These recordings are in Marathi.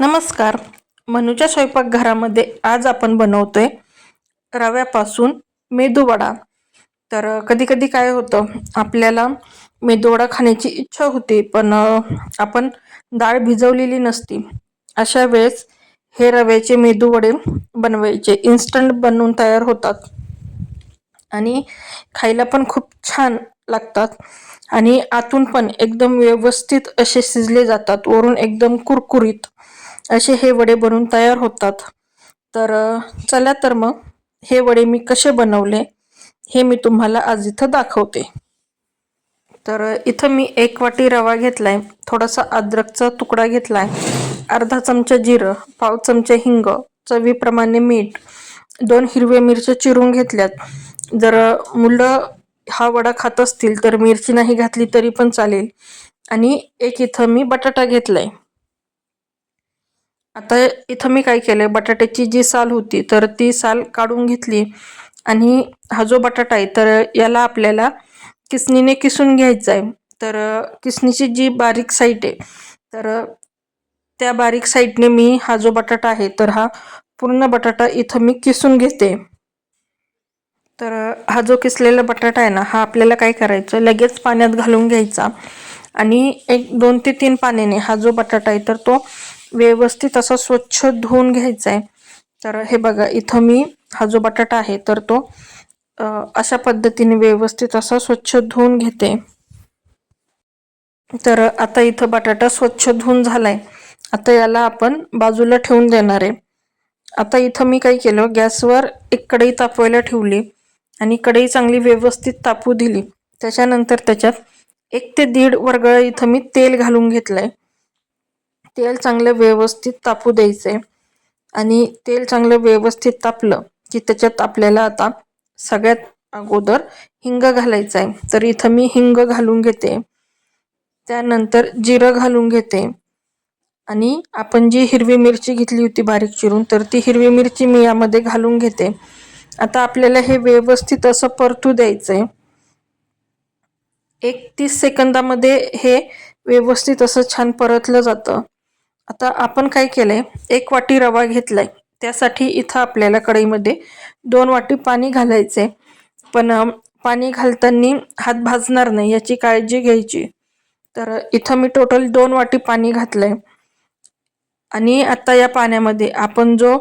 नमस्कार. मनूच्या स्वयंपाकघरामध्ये आज आपण बनवतोय रव्यापासून मेदूवडा तर कधी कधी काय होतं आपल्याला मेदूवडा खाण्याची इच्छा होती पण आपण डाळ भिजवलेली नसती. अशा वेळेस हे रव्याचे मेदूवडे बनवायचे. इन्स्टंट बनवून तयार होतात. आणि खायला पण खूप छान लागतात. आणि आतून पण एकदम व्यवस्थित असे शिजले जातात. वरून एकदम कुरकुरीत. असे हे वडे बनून तयार होतात. तर चला तर मग हे वडे मी कसे बनवले हे मी तुम्हाला आज इथं दाखवते. तर इथं मी एक वाटी रवा घेतलाय थोडासा अद्रकचा तुकडा घेतलाय अर्धा चमचा जिरं पाव चमचा हिंग चवीप्रमाणे मीठ दोन हिरव्या मिरच्या चिरून घेतल्यात. जर मुलं हा वडा खात असतील तर मिरची नाही घातली तरी पण चालेल. आणि एक इथं मी बटाटा घेतलाय. आता इथं मी काय केलं बटाट्याची जी साल होती तर ती साल काढून घेतली. आणि हा जो बटाटा आहे तर याला आपल्याला किसणीने किसून घ्यायचा आहे तर किसनीची जी बारीक साईट आहे तर त्या बारीक साईडने मी हा जो बटाटा आहे तर हा पूर्ण बटाटा इथं मी किसून घेते. तर हा जो किसलेला बटाटा आहे ना हा आपल्याला काय करायचं लगेच पाण्यात घालून घ्यायचा. आणि एक दोन ते तीन पाण्याने हा जो बटाटा आहे तर तो व्यवस्थित असा स्वच्छ धुवून घ्यायचा आहे तर हे बघा इथं मी हा जो बटाटा आहे तर तो अशा पद्धतीने व्यवस्थित असा स्वच्छ धुवून घेते. तर आता इथं बटाटा स्वच्छ धुवून झालाय. आता याला आपण बाजूला ठेवून देणार आहे. आता इथं मी काय केलं गॅसवर एक कढई तापवायला ठेवली आणि कढई चांगली व्यवस्थित तापू दिली. त्याच्यानंतर त्याच्यात एक ते दीड वर्गळ इथं मी तेल घालून घेतलंय. तेल चांगलं व्यवस्थित तापू द्यायचं आहे आणि तेल चांगलं व्यवस्थित तापलं की त्याच्यात आपल्याला आता सगळ्यात अगोदर हिंग घालायचं आहे तर इथं मी हिंग घालून घेते. त्यानंतर जिरं घालून घेते. आणि आपण जी हिरवी मिरची घेतली होती बारीक चिरून तर ती हिरवी मिरची मी यामध्ये घालून घेते. आता आपल्याला हे व्यवस्थित असं परतू आहे एक तीस सेकंदामध्ये हे व्यवस्थित असं छान परतलं जातं. आता आपण काय केलंय? एक वाटी रवा घेतलाय. त्यासाठी इथं आपल्याला कढईमध्ये दोन वाटी पाणी घालायचे पण पाणी घालताना हात भाजणार नाही याची काळजी घ्यायची. तर इथं मी टोटल दोन वाटी पाणी घातलंय. आणि आता या पाण्यामध्ये आपण जो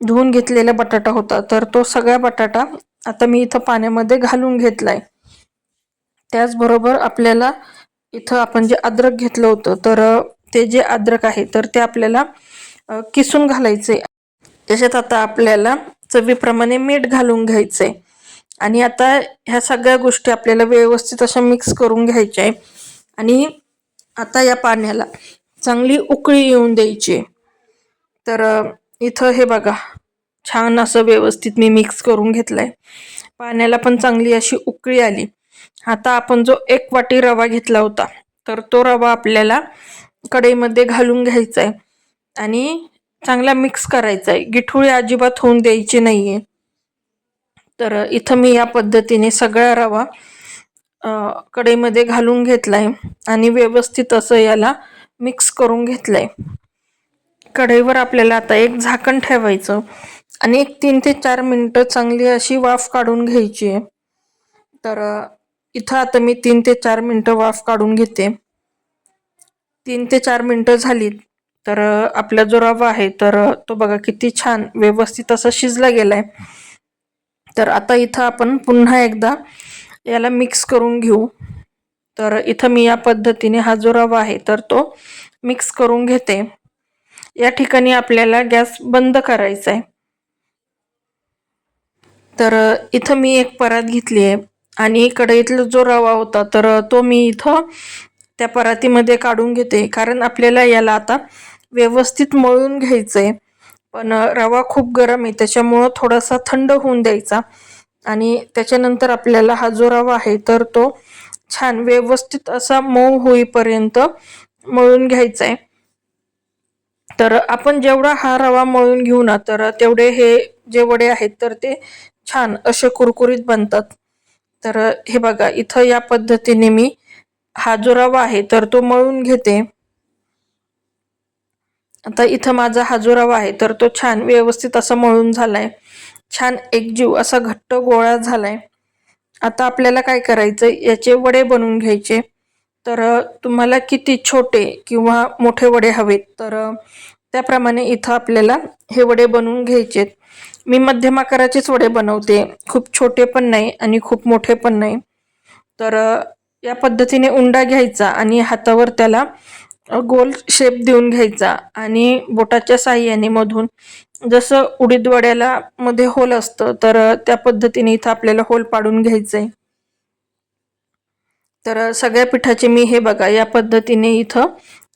धुवून घेतलेला बटाटा होता तर तो सगळा बटाटा आता मी इथं पाण्यामध्ये घालून घेतलाय. त्याचबरोबर आपल्याला इथं आपण जे अद्रक घेतलं होतं तर ते जे अद्रक आहे तर ते आपल्याला किसून घालायचे. त्याच्यात आता आपल्याला चवीप्रमाणे मीठ घालून घ्यायचंय. आणि आता ह्या सगळ्या गोष्टी आपल्याला व्यवस्थित अशा मिक्स करून घ्यायच्या आहे आणि आता या पाण्याला चांगली उकळी येऊन द्यायची. तर इथं हे बघा छान असं व्यवस्थित मी मिक्स करून घेतलंय. पाण्याला पण चांगली अशी उकळी आली. आता आपण जो एक वाटी रवा घेतला होता तर तो रवा आपल्याला कढईमध्ये घालून घ्यायचं आहे आणि चांगला मिक्स करायचा आहे गिठुळी अजिबात होऊन द्यायची आहे तर इथं मी या पद्धतीने सगळा रवा कढईमध्ये घालून घेतलाय. आणि व्यवस्थित असं याला मिक्स करून घेतलंय. कढईवर आपल्याला आता एक झाकण ठेवायचं. आणि एक तीन ते चार मिनटं चांगली अशी वाफ काढून घ्यायची आहे. तर इथं आता मी तीन ते चार मिनटं वाफ काढून घेते. तीन ते चार मिनटं झाली तर आपला जो रवा आहे तर तो बघा किती छान व्यवस्थित असा शिजला गेलाय. तर आता इथं आपण पुन्हा एकदा याला मिक्स करून घेऊ. तर इथं मी या पद्धतीने हा जो रवा आहे तर तो मिक्स करून घेते. या ठिकाणी आपल्याला गॅस बंद करायचा आहे. तर इथं मी एक परात घेतली आहे. आणि कढईतला जो रवा होता तर तो मी इथं त्या परातीमध्ये काढून घेते. कारण आपल्याला याला आता व्यवस्थित मळून घ्यायचं आहे पण रवा खूप गरम आहे. त्याच्यामुळं थोडासा थंड होऊन द्यायचा. आणि त्याच्यानंतर आपल्याला हा जो रवा आहे तर तो छान व्यवस्थित असा मऊ होईपर्यंत मळून घ्यायचा आहे तर आपण जेवढा हा रवा मळून घेऊ ना तर तेवढे हे जे वडे आहेत तर ते छान असे कुरकुरीत बनतात. तर हे बघा इथं या पद्धतीने मी हा जो रवा आहे तर तो मळून घेते. आता इथं माझा हा जो रवा आहे तर तो छान व्यवस्थित असा मळून झालाय. छान एकजीव असा घट्ट गोळा झालाय. आता आपल्याला काय करायचं याचे वडे बनवून घ्यायचे. तर तुम्हाला किती छोटे किंवा मोठे वडे हवेत तर त्याप्रमाणे इथं आपल्याला हे वडे बनवून घ्यायचे. मी मध्यम आकाराचेच वडे बनवते. खूप छोटे पण नाही आणि खूप मोठे पण नाही. तर या पद्धतीने उंडा घ्यायचा आणि हातावर त्याला गोल शेप देऊन घ्यायचा. आणि बोटाच्या साह्याने मधून जसं उडीद वड्याला मध्ये होल असतं तर त्या पद्धतीने इथं आपल्याला होल पाडून घ्यायचंय. तर सगळ्या पिठाचे मी हे बघा या पद्धतीने इथं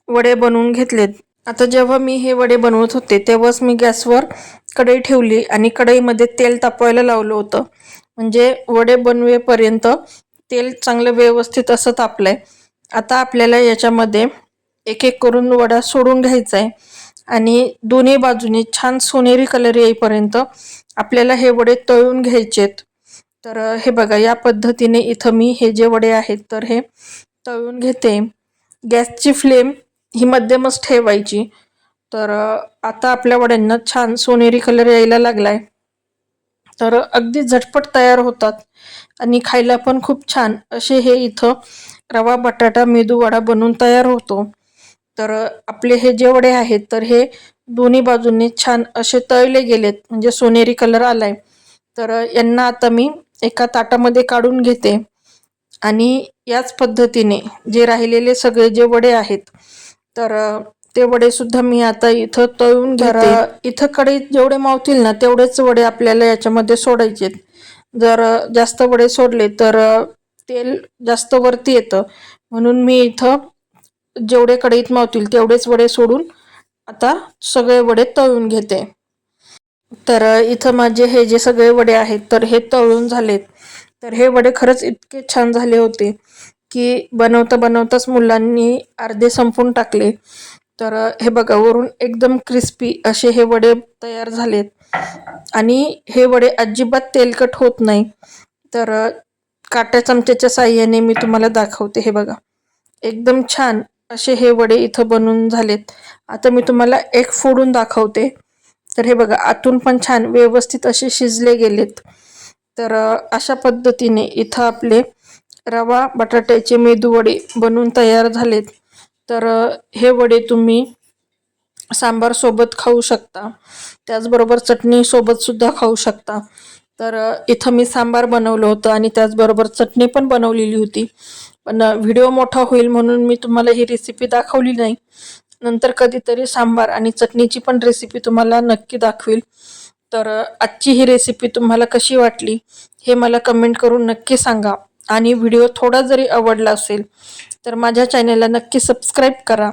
वडे बनवून घेतलेत. आता जेव्हा मी हे वडे बनवत होते तेव्हाच मी गॅसवर कढई ठेवली आणि कढईमध्ये तेल तापवायला लावलं होतं. म्हणजे वडे बनवेपर्यंत तेल चांगलं व्यवस्थित असं तापलंय. आता आपल्याला याच्यामध्ये एक एक करून वडा सोडून घ्यायचा आहे आणि दोन्ही बाजूने छान सोनेरी कलर येईपर्यंत आपल्याला हे वडे तळून घ्यायचेत. तर हे बघा या पद्धतीने इथं मी हे जे वडे आहेत तर हे तळून घेते. गॅसची फ्लेम ही मध्यमच ठेवायची. तर आता आपल्या वड्यांना छान सोनेरी कलर यायला लागलाय. तर अगदी झटपट तयार होतात. आणि खायला पण खूप छान. असे हे इथं रवा बटाटा मेदू वडा बनवून तयार होतो. तर आपले हे जे वडे आहेत तर हे दोन्ही बाजूंनी छान असे तळले गेलेत. म्हणजे सोनेरी कलर आलाय. तर यांना आता मी एका ताटामध्ये काढून घेते. आणि याच पद्धतीने जे राहिलेले सगळे जे वडे आहेत तर ते वडे सुद्धा मी आता इथं तळून घेते. इथं कढईत जेवढे मावतील ना तेवढेच वडे आपल्याला याच्यामध्ये सोडायचे जर जास्त वडे सोडले तर तेल जास्त वरती येतं. म्हणून मी इथं जेवढे कढईत मावतील तेवढेच वडे सोडून आता सगळे वडे तळून घेते. तर इथं माझे हे जे सगळे वडे आहेत तर हे तळून झालेत. तर हे वडे खरंच इतके छान झाले होते की बनवता बनवताच मुलांनी अर्धे संपून टाकले. तर हे बघा वरून एकदम क्रिस्पी असे हे वडे तयार झालेत. आणि हे वडे अजिबात तेलकट होत नाही. तर काट्या चमच्याच्या साह्याने मी तुम्हाला दाखवते. हे बघा एकदम छान असे हे वडे इथं बनून झालेत. आता मी तुम्हाला एक फोडून दाखवते. तर हे बघा आतून पण छान व्यवस्थित असे शिजले गेलेत. तर अशा पद्धतीने इथं आपले रवा बटाट्याचे मेदू वडे बनवून तयार झालेत. तर हे वडे तुम्ही सांबार सोबत खाऊ शकता. त्याचबरोबर चटणी सोबत सुद्धा खाऊ शकता. तर इथं मी सांबार बनवलं होतं आणि त्याचबरोबर चटणी पण बनवलेली होती. पण व्हिडिओ मोठा होईल म्हणून मी तुम्हाला ही रेसिपी दाखवली नाही. नंतर कधीतरी सांबार आणि चटणीची पण रेसिपी तुम्हाला नक्की दाखवेल. तर आजची ही रेसिपी तुम्हाला कशी वाटली हे मला कमेंट करून नक्की सांगा. आणि व्हिडिओ थोडा जरी आवडला असेल तर माझ्या चॅनलला नक्की सबस्क्राईब करा.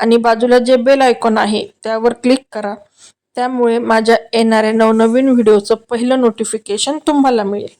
आणि बाजूला जे बेल आयकॉन आहे त्यावर क्लिक करा. त्यामुळे माझ्या येणाऱ्या नवनवीन व्हिडिओचं पहिलं नोटिफिकेशन तुम्हाला मिळेल.